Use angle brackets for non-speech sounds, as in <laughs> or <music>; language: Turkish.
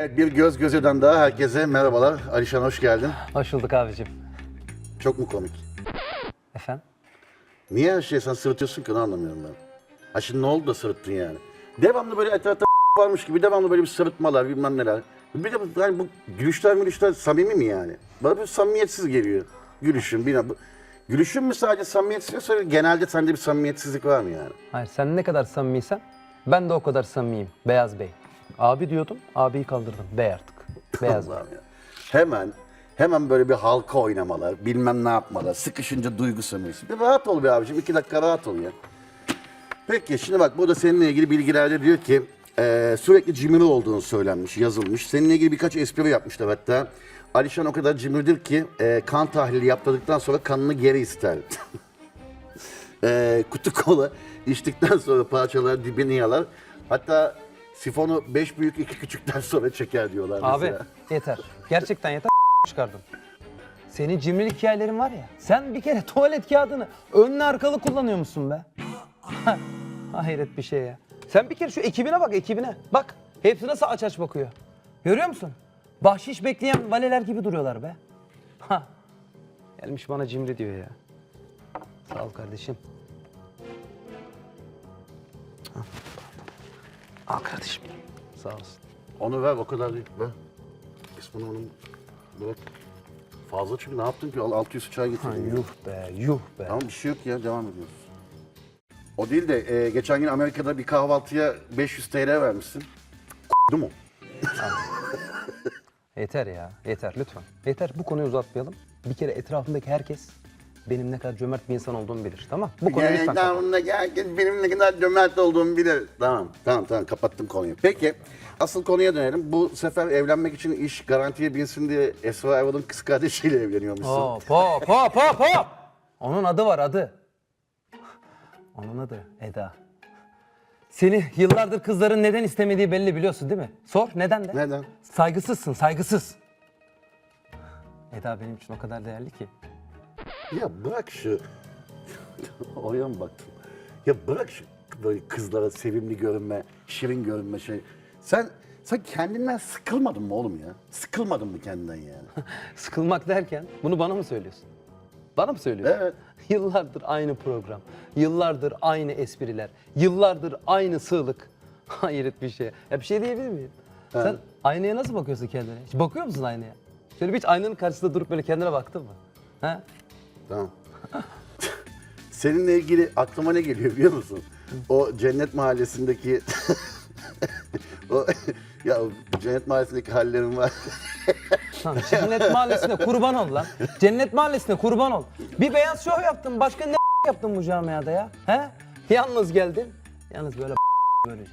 Evet, bir göz gözeden daha herkese merhabalar. Alişan hoş geldin. Hoş bulduk abicim. Çok mu komik? Efendim? Niye her şeye sen sırıtıyorsun ki onu anlamıyorum ben. Ha şimdi ne oldu da sırıttın yani? Devamlı böyle etrafta <laughs> varmış gibi devamlı böyle bir sırıtmalar bilmem neler. Bir de yani bu gülüşler gülüşler samimi mi yani? Bana bir samimiyetsiz geliyor. Gülüşün bir bu- Gülüşün mü sadece samimiyetsiz yoksa genelde sende bir samimiyetsizlik var mı yani? Hayır sen ne kadar samimiysen ben de o kadar samimiyim. Beyaz Bey. Abi diyordum, abiyi kaldırdım. Bey artık. Beyaz Bey. Allah'ım ya. Hemen hemen böyle bir halka oynamalar, bilmem ne yapmalar, sıkışınca duygu sömürüsü. Bir rahat ol be abicim, iki dakika rahat ol ya. Peki şimdi bak burada seninle ilgili bilgilerde diyor ki eee, sürekli cimri olduğunu söylenmiş, yazılmış. Seninle ilgili birkaç espri yapmışlar hatta. Alişan o kadar cimridir ki eee, kan tahlili yaptırdıktan sonra kanını geri ister. Eee, <laughs> kutu kola içtikten sonra parçalar dibini yalar. Hatta sifonu beş büyük iki küçükten sonra çeker diyorlar Abi mesela. yeter. Gerçekten yeter <laughs> çıkardım. Senin cimrilik hikayelerin var ya. Sen bir kere tuvalet kağıdını önlü arkalı kullanıyor musun be? <laughs> Hayret bir şey ya. Sen bir kere şu ekibine bak ekibine. Bak hepsi nasıl aç aç bakıyor. Görüyor musun? Bahşiş bekleyen valeler gibi duruyorlar be. Ha. Gelmiş bana cimri diyor ya. Sağ ol kardeşim. Al. Al kardeşim. Sağ olsun. Onu ver o kadar değil. Ver. İsmini onun bırak. Fazla çünkü ne yaptın ki? Al 600 çay Ha, getirdin. yuh be, yuh be. Tamam bir şey yok ya devam ediyoruz. O değil de e, geçen gün Amerika'da bir kahvaltıya 500 TL vermişsin. Değil mu? <laughs> Yeter ya, yeter lütfen. Yeter, bu konuyu uzatmayalım. Bir kere etrafımdaki herkes benim ne kadar cömert bir insan olduğumu bilir, tamam? Bu konuyu lütfen kapat. Etrafımdaki herkes benim ne kadar cömert olduğumu bilir. Tamam, tamam, tamam kapattım konuyu. Peki, asıl konuya dönelim. Bu sefer evlenmek için iş garantiye binsin diye Esra Erol'un kız kardeşiyle evleniyormuşsun. Hop hop hop hop hop! Onun adı var, adı. Onun adı Eda. Seni yıllardır kızların neden istemediği belli biliyorsun değil mi? Sor, neden de? Neden? Saygısızsın, saygısız. Eda benim için o kadar değerli ki. Ya bırak şu... <laughs> Oraya mı baktın? Ya bırak şu böyle kızlara sevimli görünme, şirin görünme şey. Sen sen kendinden sıkılmadın mı oğlum ya? Sıkılmadın mı kendinden yani? <laughs> Sıkılmak derken bunu bana mı söylüyorsun? Bana mı söylüyorsun? Evet. <laughs> Yıllardır aynı program, yıllardır aynı espriler, yıllardır aynı sığlık. Hayret bir şey. Ya bir şey diyebilir miyim? Sen aynaya nasıl bakıyorsun kendine? Hiç bakıyor musun aynaya? Şöyle bir hiç aynanın karşısında durup böyle kendine baktın mı? Ha? Tamam. Seninle ilgili aklıma ne geliyor biliyor musun? O Cennet Mahallesi'ndeki... <laughs> o, ya Cennet Mahallesi'ndeki hallerim var. Tamam, Cennet Mahallesi'ne kurban ol lan. Cennet Mahallesi'ne kurban ol. Bir beyaz şov yaptın, başka ne yaptın bu camiada ya? He? Yalnız geldin, yalnız böyle böylece.